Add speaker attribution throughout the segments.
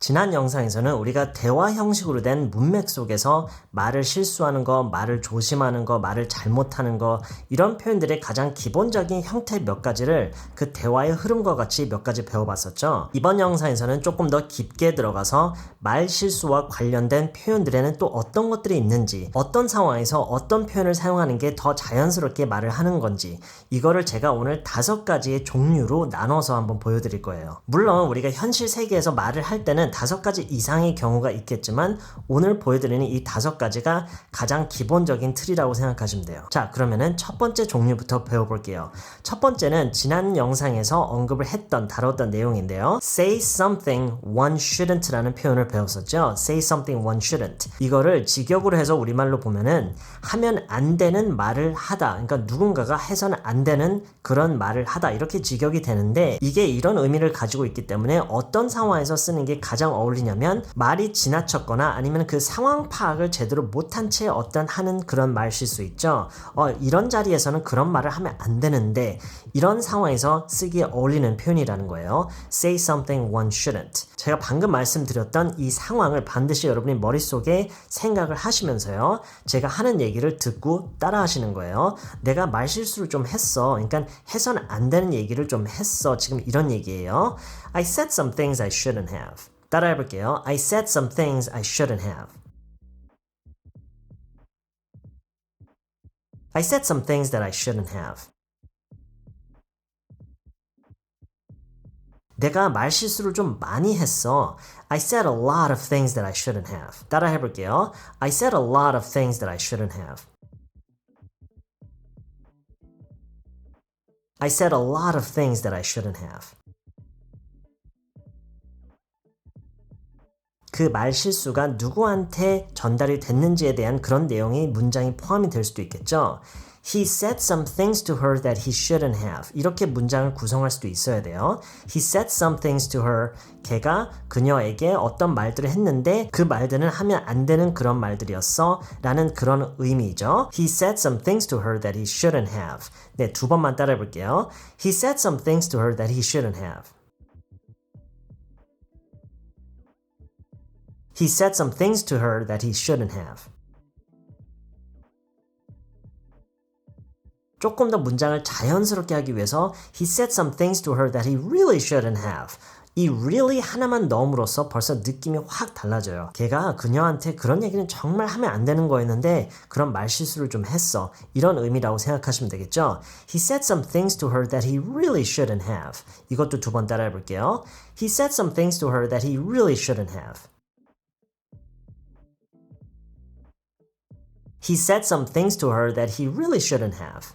Speaker 1: 지난 영상에서는 우리가 대화 형식으로 된 문맥 속에서 말을 실수하는 거, 말을 조심하는 거, 말을 잘못하는 거 이런 표현들의 가장 기본적인 형태 몇 가지를 그 대화의 흐름과 같이 몇 가지 배워봤었죠. 이번 영상에서는 조금 더 깊게 들어가서 말 실수와 관련된 표현들에는 또 어떤 것들이 있는지, 어떤 상황에서 어떤 표현을 사용하는 게 더 자연스럽게 말을 하는 건지 이거를 제가 오늘 다섯 가지의 종류로 나눠서 한번 보여드릴 거예요. 물론 우리가 현실 세계에서 말을 할 때는 다섯 가지 이상의 경우가 있겠지만 오늘 보여드리는 이 다섯 가지가 가장 기본적인 틀이라고 생각하시면 돼요. 자, 그러면은 첫 번째 종류부터 배워볼게요. 첫 번째는 지난 영상에서 언급을 했던, 다뤘던 내용인데요. say something one shouldn't라는 표현을 배웠었죠. say something one shouldn't. 이거를 직역으로 해서 우리말로 보면은 하면 안 되는 말을 하다. 그러니까 누군가가 해서는 안 되는 그런 말을 하다. 이렇게 직역이 되는데 이게 이런 의미를 가지고 있기 때문에 어떤 상황에서 쓰는 게 가장 어울리냐면 말이 지나쳤거나 아니면 그 상황 파악을 제대로 못한 채 어떤 하는 그런 말 실 수 있죠. 어, 이런 자리에서는 그런 말을 하면 안 되는데 이런 상황에서 쓰기에 어울리는 표현이라는 거예요. say something one shouldn't. 제가 방금 말씀드렸던 이 상황을 반드시 여러분이 머릿속에 생각을 하시면서요. 제가 하는 얘기를 듣고 따라 하시는 거예요. 내가 말 실수를 좀 했어. 그러니까 해서는 안 되는 얘기를 좀 했어. 지금 이런 얘기예요. I said some things I shouldn't have. 따라 해볼게요. I said some things I shouldn't have. I said some things that I shouldn't have. 내가 말 실수를 좀 많이 했어. I said a lot of things that I shouldn't have. 따라 해볼게요. I said a lot of things that I shouldn't have. I said a lot of things that I shouldn't have. 그 말 실수가 누구한테 전달이 됐는지에 대한 그런 내용이 문장이 포함이 될 수도 있겠죠. He said some things to her that he shouldn't have. 이렇게 문장을 구성할 수도 있어야 돼요. He said some things to her. 걔가 그녀에게 어떤 말들을 했는데 그 말들은 하면 안 되는 그런 말들이었어. 라는 그런 의미죠. He said some things to her that he shouldn't have. 네, 두 번만 따라해 볼게요. He said some things to her that he shouldn't have. He said some things to her that he shouldn't have. 조금 더 문장을 자연스럽게 하기 위해서 he said some things to her that he really shouldn't have. 이 really 하나만 넣음으로써 벌써 느낌이 확 달라져요. 걔가 그녀한테 그런 얘기는 정말 하면 안 되는 거였는데 그런 말 실수를 좀 했어. 이런 의미라고 생각하시면 되겠죠. He said some things to her that he really shouldn't have. 이것도 두 번 따라해 볼게요. He said some things to her that he really shouldn't have. He said some things to her that he really shouldn't have.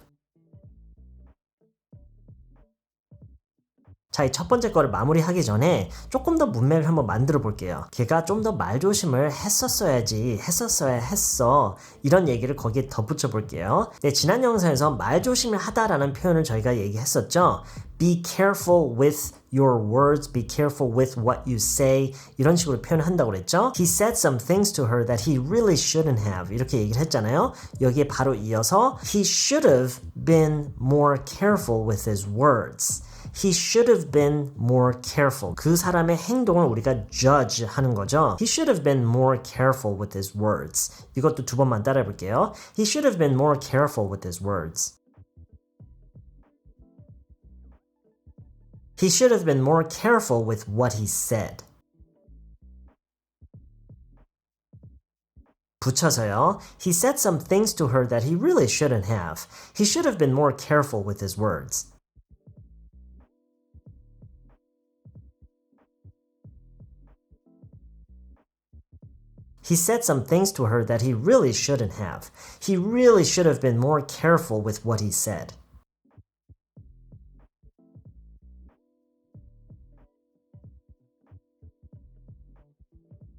Speaker 1: 자, 이 첫 번째 거를 마무리하기 전에 조금 더 문맥을 한번 만들어 볼게요. 걔가 좀 더 말조심을 했었어야지, 했었어야 했어. 이런 얘기를 거기에 덧붙여 볼게요. 네, 지난 영상에서 말조심을 하다라는 표현을 저희가 얘기했었죠. Be careful with your words, be careful with what you say. 이런 식으로 표현한다고 그랬죠. He said some things to her that he really shouldn't have. 이렇게 얘기를 했잖아요. 여기에 바로 이어서 he should have been more careful with his words. He should have been more careful. 그 사람의 행동을 우리가 judge 하는 거죠. He should have been more careful with his words. 이것도 두 번만 따라해 볼게요. He should have been more careful with his words. He should have been more careful with what he said. 붙여서요. He said some things to her that he really shouldn't have. He should have been more careful with his words. He said some things to her that he really shouldn't have. He really should have been more careful with what he said.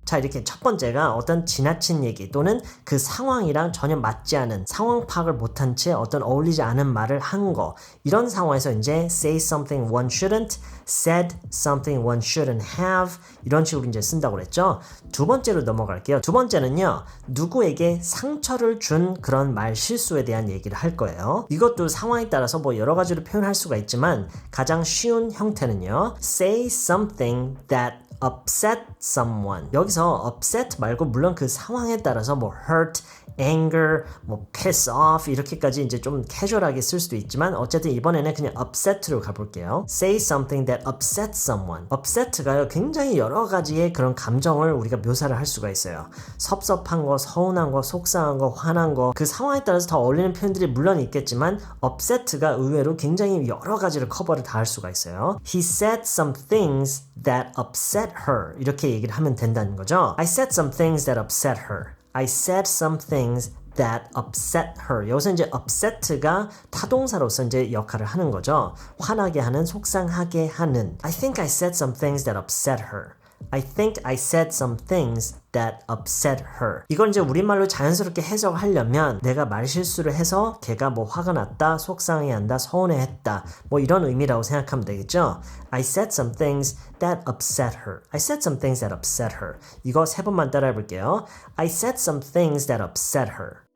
Speaker 1: 자, 이렇게 첫 번째가 어떤 지나친 얘기 또는 그 상황이랑 전혀 맞지 않은 상황 파악을 못한 채 어떤 어울리지 않은 말을 한 거. 이런 상황에서 이제 say something one shouldn't, said something one shouldn't have 이런 식으로 이제 쓴다고 그랬죠. 두 번째로 넘어갈게요. 두 번째는요. 누구에게 상처를 준 그런 말 실수에 대한 얘기를 할 거예요. 이것도 상황에 따라서 뭐 여러 가지로 표현할 수가 있지만 가장 쉬운 형태는요. say something that upset someone. 여기서 upset 말고 물론 그 상황에 따라서 뭐 hurt, anger, 뭐 piss off 이렇게까지 이제 좀 캐주얼하게 쓸 수도 있지만 어쨌든 이번에는 그냥 upset로 가볼게요. Say something that upsets someone. upset가요 굉장히 여러 가지의 그런 감정을 우리가 묘사를 할 수가 있어요. 섭섭한 거, 서운한 거, 속상한 거, 화난 거 그 상황에 따라서 더 어울리는 표현들이 물론 있겠지만 upset가 의외로 굉장히 여러 가지를 커버를 다 할 수가 있어요. He said some things that upset her 이렇게 얘기를 하면 된다는 거죠. I said some things that upset her. I said some things that upset her. 여기서 이제 upset가 타동사로서 이제 역할을 하는 거죠. 화나게 하는, 속상하게 하는. I think I said some things that upset her. I think I said some things that upset her. 이걸 이제 우리말로 자연스럽게 해석하려면 내가 말 실수를 해서 걔가 뭐 화가 났다, 속상해한다, 서운해했다 뭐 이런 의미라고 생각하면 되겠죠. I said some things that upset her. I said some things that upset her. 이거 세 번만 따라해 볼게요. I said some things that upset her.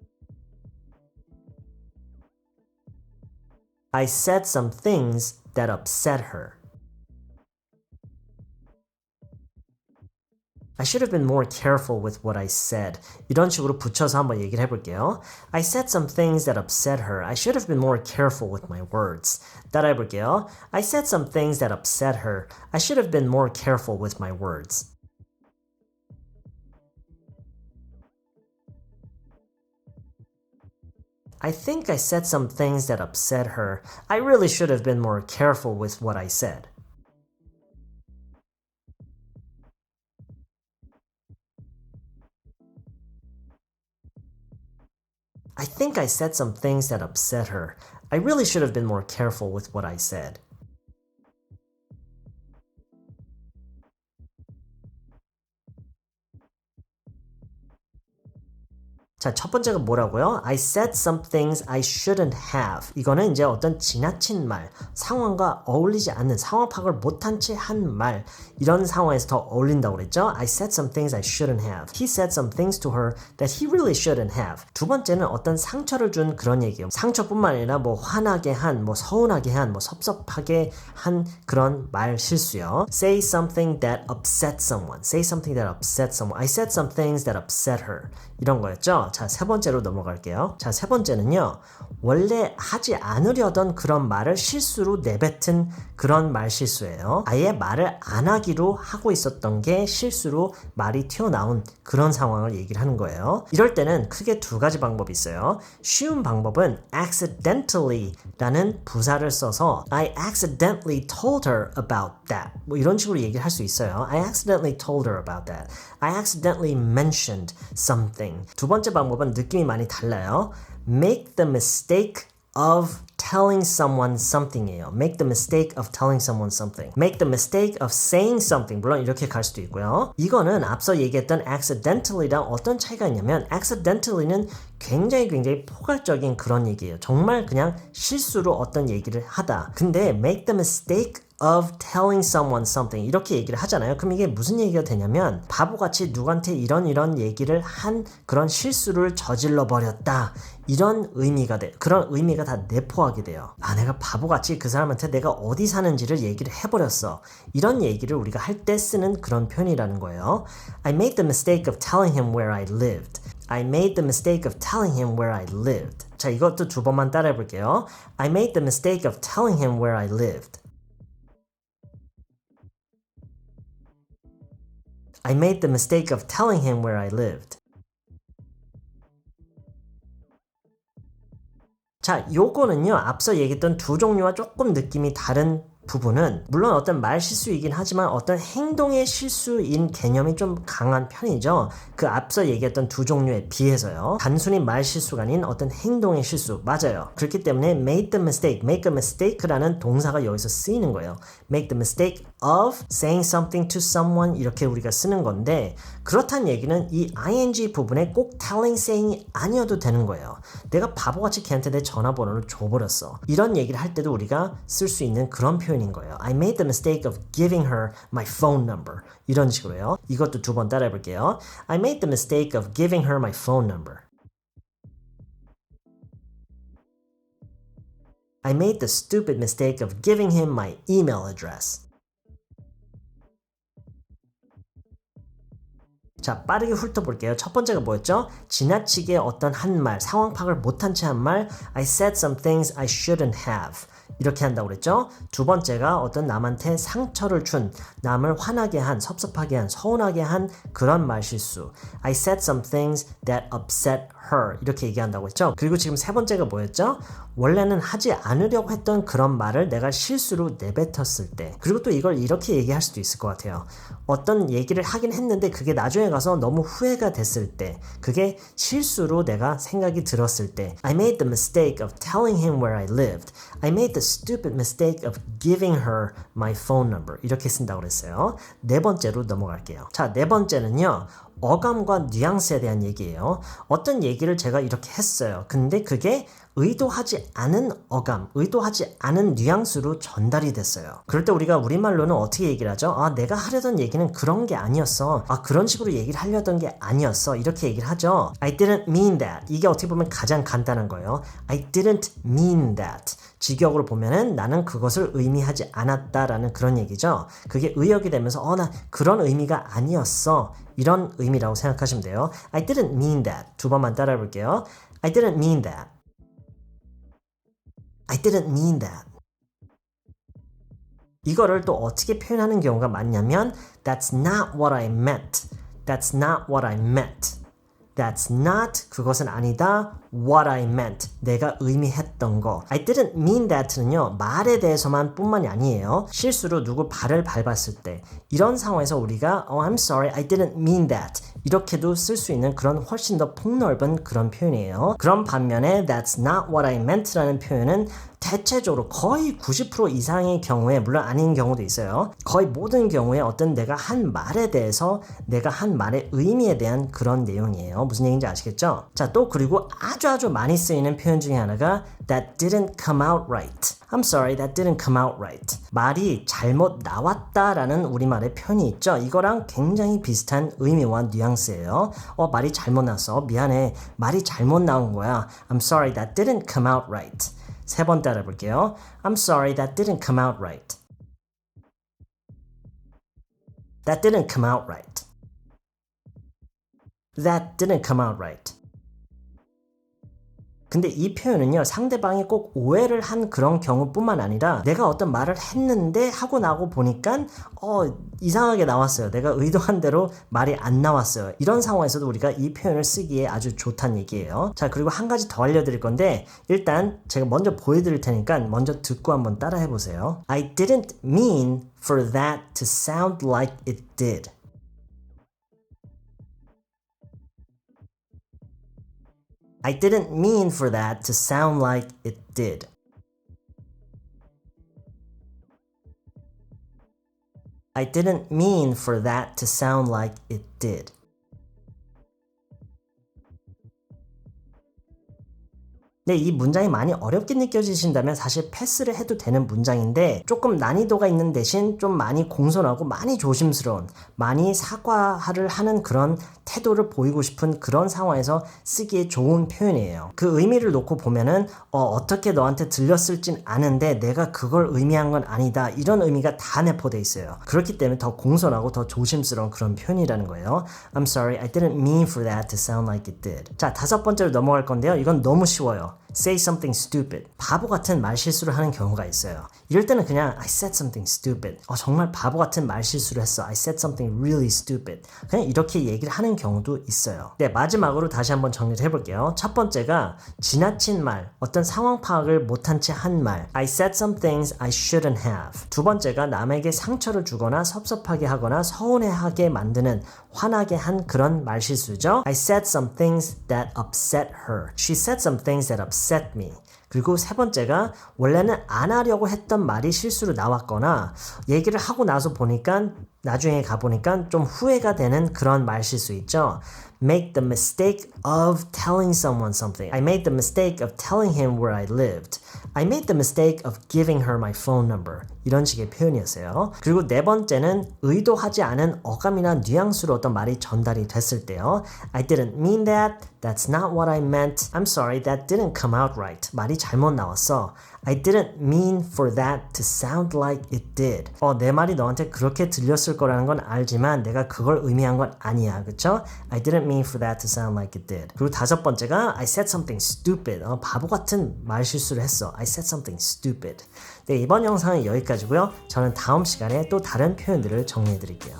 Speaker 1: I said some things that upset her. I should have been more careful with what I said. 이런 식으로 붙여서 한번 얘기를 해볼게요. I said some things that upset her. I should have been more careful with my words. 따라해볼게요. I said some things that upset her. I should have been more careful with my words. I think I said some things that upset her. I really should have been more careful with what I said. I think I said some things that upset her. I really should have been more careful with what I said. 자, 첫 번째가 뭐라고요? I said some things I shouldn't have. 이거는 이제 어떤 지나친 말, 상황과 어울리지 않는 상황 파악을 못한 채 한 말, 이런 상황에서 더 어울린다고 그랬죠? I said some things I shouldn't have. He said some things to her that he really shouldn't have. 두 번째는 어떤 상처를 준 그런 얘기예요. 상처뿐만 아니라 뭐 화나게 한, 뭐 서운하게 한, 뭐 섭섭하게 한 그런 말 실수요. Say something that upset someone. Say something that upset someone. I said some things that upset her. 이런 거였죠? 자, 세 번째로 넘어갈게요. 자, 세 번째는요. 원래 하지 않으려던 그런 말을 실수로 내뱉은 그런 말 실수예요. 아예 말을 안 하기 로 하고 있었던 게 실수로 말이 튀어나온 그런 상황을 얘기를 하는 거예요. 이럴 때는 크게 두 가지 방법이 있어요. 쉬운 방법은 accidentally 라는 부사를 써서 I accidentally told her about that. 뭐 이런 식으로 얘기를 할 수 있어요. I accidentally told her about that. I accidentally mentioned something. 두 번째 방법은 느낌이 많이 달라요. Make the mistake of telling someone something이에요. Make the mistake of telling someone something. Make the mistake of saying something. 물론 이렇게 갈 수도 있고요. 이거는 앞서 얘기했던 accidentally랑 어떤 차이가 있냐면 accidentally는 굉장히 굉장히 포괄적인 그런 얘기예요. 정말 그냥 실수로 어떤 얘기를 하다. 근데 make the mistake of telling someone something 이렇게 얘기를 하잖아요. 그럼 이게 무슨 얘기가 되냐면 바보같이 누구한테 이런 이런 얘기를 한 그런 실수를 저질러 버렸다. 이런 의미가 돼. 그런 의미가 다 내포하게 돼요. 아, 내가 바보같이 그 사람한테 내가 어디 사는지를 얘기를 해버렸어. 이런 얘기를 우리가 할 때 쓰는 그런 표현이라는 거예요. I made the mistake of telling him where I lived. I made the mistake of telling him where I lived. 자, 이것도 두 번만 따라해 볼게요. I made the mistake of telling him where I lived. I made the mistake of telling him where I lived. 자, 요거는요, 앞서 얘기했던 두 종류와 조금 느낌이 다른 부분은 물론 어떤 말 실수이긴 하지만 어떤 행동의 실수인 개념이 좀 강한 편이죠. 그 앞서 얘기했던 두 종류에 비해서요. 단순히 말 실수가 아닌 어떤 행동의 실수 맞아요. 그렇기 때문에 make the mistake, make a mistake라는 동사가 여기서 쓰이는 거예요. make the mistake of saying something to someone 이렇게 우리가 쓰는 건데 그렇다는 얘기는 이 ing 부분에 꼭 telling, saying이 아니어도 되는 거예요. 내가 바보같이 걔한테 내 전화번호를 줘버렸어. 이런 얘기를 할 때도 우리가 쓸 수 있는 그런 표현인 거예요. I made the mistake of giving her my phone number. 이런 식으로요. 이것도 두 번 따라해 볼게요. I made the mistake of giving her my phone number. I made the stupid mistake of giving him my email address. 자, 빠르게 훑어볼게요. 첫 번째가 뭐였죠? 지나치게 어떤 한 말, 상황 파악을 못한 채 한 말, I said some things I shouldn't have. 이렇게 한다고 그랬죠? 두 번째가 어떤 남한테 상처를 준, 남을 화나게 한, 섭섭하게 한, 서운하게 한 그런 말 실수. I said some things that upset her. 이렇게 얘기한다고 했죠? 그리고 지금 세 번째가 뭐였죠? 원래는 하지 않으려고 했던 그런 말을 내가 실수로 내뱉었을 때. 그리고 또 이걸 이렇게 얘기할 수도 있을 것 같아요. 어떤 얘기를 하긴 했는데 그게 나중에 가서 너무 후회가 됐을 때. 그게 실수로 내가 생각이 들었을 때. I made the mistake of telling him where I lived. I made the stupid mistake of giving her my phone number. 이렇게 쓴다고 그랬어요. 네 번째로 넘어갈게요. 자, 네 번째는요. 어감과 뉘앙스에 대한 얘기예요. 어떤 얘기를 제가 이렇게 했어요. 근데 그게 의도하지 않은 어감, 의도하지 않은 뉘앙스로 전달이 됐어요. 그럴 때 우리가 우리말로는 어떻게 얘기를 하죠? 아, 내가 하려던 얘기는 그런 게 아니었어. 아, 그런 식으로 얘기를 하려던 게 아니었어. 이렇게 얘기를 하죠. I didn't mean that. 이게 어떻게 보면 가장 간단한 거예요. I didn't mean that. 직역으로 보면은 나는 그것을 의미하지 않았다라는 그런 얘기죠. 그게 의역이 되면서 어, 나 그런 의미가 아니었어. 이런 의미라고 생각하시면 돼요. I didn't mean that. 두 번만 따라해 볼게요. I didn't mean that. I didn't mean that. 이거를 또 어떻게 표현하는 경우가 많냐면 That's not what I meant. That's not what I meant. That's not 그것은 아니다. What I meant. 내가 의미했던 거. I didn't mean that는요. 말에 대해서만 뿐만이 아니에요. 실수로 누구 발을 밟았을 때 이런 상황에서 우리가 oh, I'm sorry. I didn't mean that. 이렇게도 쓸 수 있는 그런 훨씬 더 폭넓은 그런 표현이에요. 그런 반면에 That's not what I meant라는 표현은 대체적으로 거의 90% 이상의 경우에 물론 아닌 경우도 있어요. 거의 모든 경우에 어떤 내가 한 말에 대해서 내가 한 말의 의미에 대한 그런 내용이에요. 무슨 얘기인지 아시겠죠? 자, 또 그리고 아주 아주 많이 쓰이는 표현 중에 하나가 that didn't come out right. I'm sorry, that didn't come out right. 말이 잘못 나왔다라는 우리말의 표현이 있죠. 이거랑 굉장히 비슷한 의미와 뉘앙스예요. 어, 말이 잘못 나왔어. 미안해. 말이 잘못 나온 거야. I'm sorry, that didn't come out right. 세 번 따라 볼게요. I'm sorry, that didn't come out right. That didn't come out right. That didn't come out right. 근데 이 표현은요, 상대방이 꼭 오해를 한 그런 경우뿐만 아니라 내가 어떤 말을 했는데 하고 나고 보니까 어, 이상하게 나왔어요. 내가 의도한 대로 말이 안 나왔어요. 이런 상황에서도 우리가 이 표현을 쓰기에 아주 좋다는 얘기예요. 자, 그리고 한 가지 더 알려드릴 건데 일단 제가 먼저 보여드릴 테니까 먼저 듣고 한번 따라해 보세요. I didn't mean for that to sound like it did. I didn't mean for that to sound like it did. I didn't mean for that to sound like it did. 네, 이 문장이 많이 어렵게 느껴지신다면 사실 패스를 해도 되는 문장인데 조금 난이도가 있는 대신 좀 많이 공손하고 많이 조심스러운 많이 사과를 하는 그런 태도를 보이고 싶은 그런 상황에서 쓰기에 좋은 표현이에요. 그 의미를 놓고 보면은 어, 떻게 너한테 들렸을진 아는데 내가 그걸 의미한 건 아니다. 이런 의미가 다 내포돼 있어요. 그렇기 때문에 더 공손하고 더 조심스러운 그런 표현이라는 거예요. I'm sorry, I didn't mean for that to sound like it did. 자, 다섯 번째로 넘어갈 건데요. 이건 너무 쉬워요. Say something stupid. 바보 같은 말 실수를 하는 경우가 있어요. 이럴 때는 그냥 I said something stupid. 어, 정말 바보 같은 말 실수를 했어. I said something really stupid. 그냥 이렇게 얘기를 하는 경우도 있어요. 네, 마지막으로 다시 한번 정리를 해볼게요. 첫 번째가 지나친 말, 어떤 상황 파악을 못한 채 한 말. I said some things I shouldn't have. 두 번째가 남에게 상처를 주거나 섭섭하게 하거나 서운해하게 만드는 화나게 한 그런 말 실수죠. I said some things that upset her. She said some things that upset me. 그리고 세 번째가 원래는 안 하려고 했던 말이 실수로 나왔거나 얘기를 하고 나서 보니까 나중에 가보니까 좀 후회가 되는 그런 말 실수 있죠. Make the mistake of telling someone something. I made the mistake of telling him where I lived. I made the mistake of giving her my phone number. 이런 식의 표현이었어요. 그리고 네 번째는 의도하지 않은 어감이나 뉘앙스로 어떤 말이 전달이 됐을 때요. I didn't mean that. That's not what I meant. I'm sorry, that didn't come out right. 말이 잘못 나왔어. I didn't mean for that to sound like it did. 어, 내 말이 너한테 그렇게 들렸을 거라는 건 알지만 내가 그걸 의미한 건 아니야. 그쵸? I didn't mean for that to sound like it did. 그리고 다섯 번째가 I said something stupid. 어, 바보 같은 말 실수를 했어. I said something stupid. 네, 이번 영상은 여기까지고요. 저는 다음 시간에 또 다른 표현들을 정리해 드릴게요.